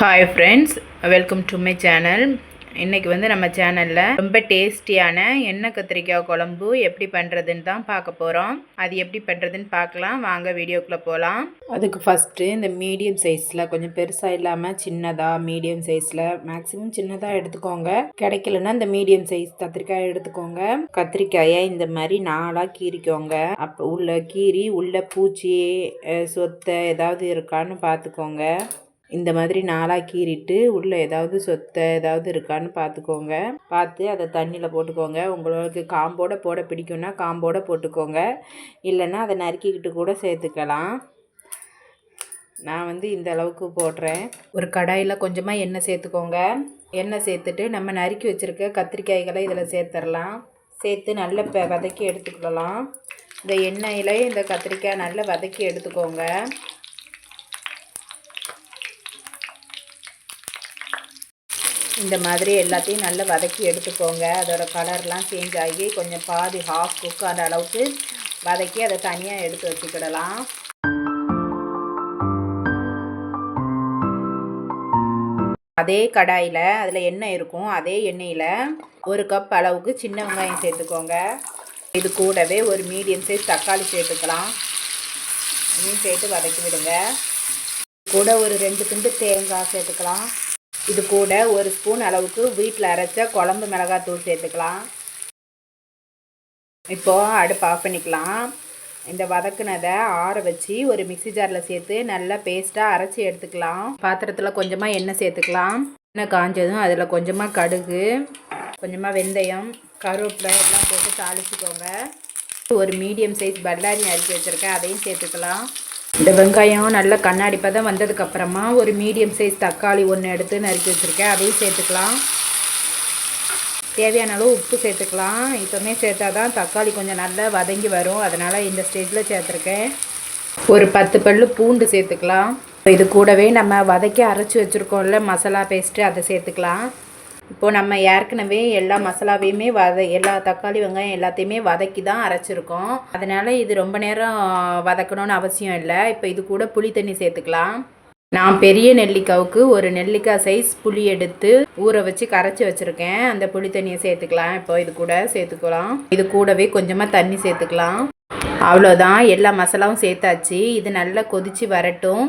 Hi friends welcome to my channel இன்றைக்கி வந்து நம்ம சேனலில் ரொம்ப டேஸ்டியான எண்ணெய் கத்திரிக்காய் குழம்பு எப்படி பண்ணுறதுன்னு தான் பார்க்க போகிறோம் அது எப்படி பண்ணுறதுன்னு பார்க்கலாம். வாங்க வீடியோக்குள்ளே போகலாம் அதுக்கு ஃபஸ்ட்டு இந்த மீடியம் சைஸில் கொஞ்சம் பெருசாக இல்லாமல் சின்னதாக மீடியம் சைஸில் மேக்ஸிமம் சின்னதாக எடுத்துக்கோங்க. கிடைக்கலன்னா இந்த மீடியம் சைஸ் கத்திரிக்காய் எடுத்துக்கோங்க. கத்திரிக்காயை இந்த மாதிரி நாலாக கீறிக்கோங்க. அப்போ உள்ள கீறி உள்ள பூச்சி சொத்தை ஏதாவது இருக்கான்னு பார்த்துக்கோங்க. இந்த மாதிரி நாலாக கீறிட்டு உள்ளே ஏதாவது சொத்தை ஏதாவது இருக்கான்னு பார்த்துக்கோங்க பார்த்து அதை தண்ணியில் போட்டுக்கோங்க. உங்களுக்கு காம்போட போட பிடிக்கும்னா காம்போட போட்டுக்கோங்க. இல்லைன்னா அதை நறுக்கிக்கிட்டு கூட சேர்த்துக்கலாம். நான் வந்து இந்த அளவுக்கு போடுறேன். ஒரு கடாயில் கொஞ்சமாக எண்ணெய் சேர்த்துக்கோங்க. எண்ணெய் சேர்த்துட்டு நம்ம நறுக்கி வச்சுருக்க கத்திரிக்காய்களை இதில் சேர்த்துடலாம் சேர்த்து நல்லா வதக்கி எடுத்துக்கலாம் இந்த எண்ணெயில் இந்த கத்திரிக்காய் நல்லா வதக்கி எடுத்துக்கோங்க. இந்த மாதிரி எல்லாத்தையும் நல்லா வதக்கி எடுத்துக்கோங்க. அதோட கலர்லாம் சேஞ்ச் ஆகி கொஞ்சம் பாதி ஹாஃப் குக் ஆன அளவுக்கு வதக்கி அதை தனியாக எடுத்து வச்சுக்கிடலாம். அதே கடாயில் அதில் எண்ணெய் இருக்கும். அதே எண்ணெயில் ஒரு கப் அளவுக்கு சின்ன வெங்காயம் சேர்த்துக்கோங்க. இது கூடவே ஒரு மீடியம் சைஸ் தக்காளி சேர்த்துக்கலாம். இதையும் சேர்த்து வதக்கி விடுங்க. கூட ஒரு ரெண்டு துண்டு தேங்காய் சேர்த்துக்கலாம். இது கூட ஒரு ஸ்பூன் அளவுக்கு வீட்டில் அரைச்ச குழம்பு மிளகாத்தூள் சேர்த்துக்கலாம். இப்போது அடுப்பு ஆஃப் பண்ணிக்கலாம். இந்த வதக்குனதை ஆற வச்சு ஒரு மிக்ஸி ஜாரில் சேர்த்து நல்லா பேஸ்ட்டாக அரைச்சி எடுத்துக்கலாம். பாத்திரத்தில் கொஞ்சமாக எண்ணெய் சேர்த்துக்கலாம். எண்ணெய் காஞ்சதும் அதில் கொஞ்சமாக கடுகு கொஞ்சமாக வெந்தயம் கருவேப்பிலை எல்லாம் போட்டு தாளிச்சுக்கோங்க. ஒரு மீடியம் சைஸ் பல்லாரி நறுக்கி வச்சுருக்கேன் அதையும் சேர்த்துக்கலாம். இந்த வெங்காயம் நல்லா கண்ணாடி பதம் வந்ததுக்கப்புறமா ஒரு மீடியம் சைஸ் தக்காளி ஒன்று எடுத்து நறுக்கி வச்சுருக்கேன். அதையும் சேர்த்துக்கலாம். தேவையான அளவு உப்பு சேர்த்துக்கலாம். இப்போமே சேர்த்தா தான் தக்காளி கொஞ்சம் நல்லா வதங்கி வரும். அதனால் இந்த ஸ்டேஜில் சேர்த்துருக்கேன். ஒரு பத்து பல்லு பூண்டு சேர்த்துக்கலாம். இது கூடவே நம்ம வதக்கி அரைச்சி வச்சுருக்கோம்ல மசாலா பேஸ்ட்டு அதை சேர்த்துக்கலாம். இப்போது நம்ம ஏற்கனவே எல்லா மசாலாவையுமே வத எல்லா தக்காளி வெங்காயம் எல்லாத்தையுமே வதக்கி தான் அரைச்சிருக்கோம். அதனால் இது ரொம்ப நேரம் வதக்கணும்னு அவசியம் இல்லை. இப்போ இது கூட புளி தண்ணி சேர்த்துக்கலாம். நான் பெரிய நெல்லிக்காவுக்கு ஒரு நெல்லிக்காய் சைஸ் புளி எடுத்து ஊற வச்சு கரைச்சி வச்சுருக்கேன். அந்த புளி தண்ணியை சேர்த்துக்கலாம். இப்போ இது கூட சேர்த்துக்கலாம். இது கூடவே கொஞ்சமாக தண்ணி சேர்த்துக்கலாம். அவ்வளோதான் எல்லா மசாலாவும் சேர்த்தாச்சு. இது நல்லா கொதித்து வரட்டும்.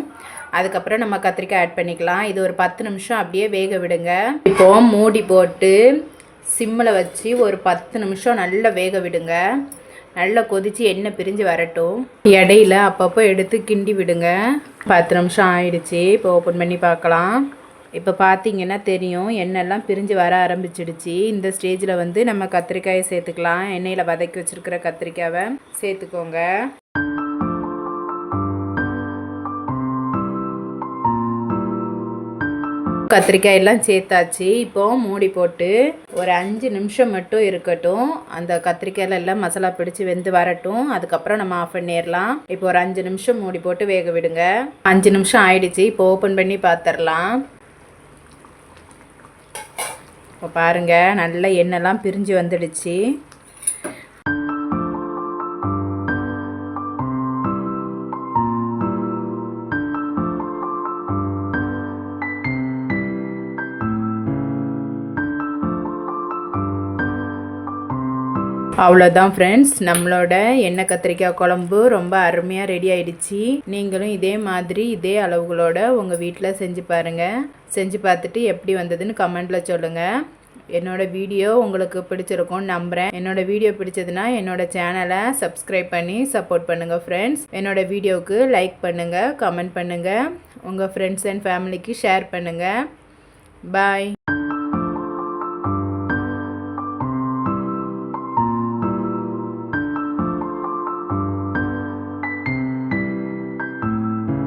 அதுக்கப்புறம் நம்ம கத்திரிக்காய் ஆட் பண்ணிக்கலாம். இது ஒரு பத்து நிமிஷம் அப்படியே வேக விடுங்க. இப்போ மூடி போட்டு சிம்மில் வச்சு ஒரு பத்து நிமிஷம் நல்லா வேக விடுங்க. நல்லா கொதித்து எண்ணெய் பிரிஞ்சு வரட்டும். இடையில அப்பப்போ எடுத்து கிண்டி விடுங்க. பத்து நிமிஷம் ஆயிடுச்சு. இப்போ ஓப்பன் பண்ணி பார்க்கலாம். இப்போ பார்த்தீங்கன்னா தெரியும் எண்ணெய்லாம் பிரிஞ்சு வர ஆரம்பிச்சிடுச்சு. இந்த ஸ்டேஜில் வந்து நம்ம கத்திரிக்காயை சேர்த்துக்கலாம். எண்ணெயில் வதக்கி வச்சுருக்கிற கத்திரிக்காவை சேர்த்துக்கோங்க. கத்திரிக்காய் எல்லாம் சேர்த்தாச்சு. இப்போ மூடி போட்டு ஒரு அஞ்சு நிமிஷம் மட்டும் இருக்கட்டும். அந்த கத்திரிக்காயில எல்லாம் மசாலா பிடிச்சு வெந்து வரட்டும். அதுக்கப்புறம் நம்ம ஆஃப் பண்ணிடலாம் இப்போ ஒரு அஞ்சு நிமிஷம் மூடி போட்டு வேக விடுங்க. அஞ்சு நிமிஷம் ஆயிடுச்சு. இப்போ ஓப்பன் பண்ணி பார்த்துடலாம் இப்போ பாருங்கள் நல்ல எண்ணெய்லாம் பிரிஞ்சு வந்துடுச்சு. அவ்வளோதான் ஃப்ரெண்ட்ஸ் நம்மளோட எண்ணெய் கத்திரிக்காய் குழம்பு ரொம்ப அருமையாக ரெடி ஆயிடுச்சு. நீங்களும் இதே மாதிரி இதே அளவுகளோட உங்கள் வீட்டில் செஞ்சு பாருங்கள் செஞ்சு பார்த்துட்டு எப்படி வந்ததுன்னு கமெண்டில் சொல்லுங்கள் என்னோட வீடியோ உங்களுக்கு பிடிச்சிருக்கும்னு நம்புகிறேன் என்னோட வீடியோ பிடிச்சதுன்னா என்னோட சேனலை சப்ஸ்கிரைப் பண்ணி சப்போர்ட் பண்ணுங்கள் ஃப்ரெண்ட்ஸ் என்னோட வீடியோவுக்கு லைக் பண்ணுங்கள் கமெண்ட் பண்ணுங்கள் உங்கள் ஃப்ரெண்ட்ஸ் அண்ட் ஃபேமிலிக்கு ஷேர் பண்ணுங்கள் பாய்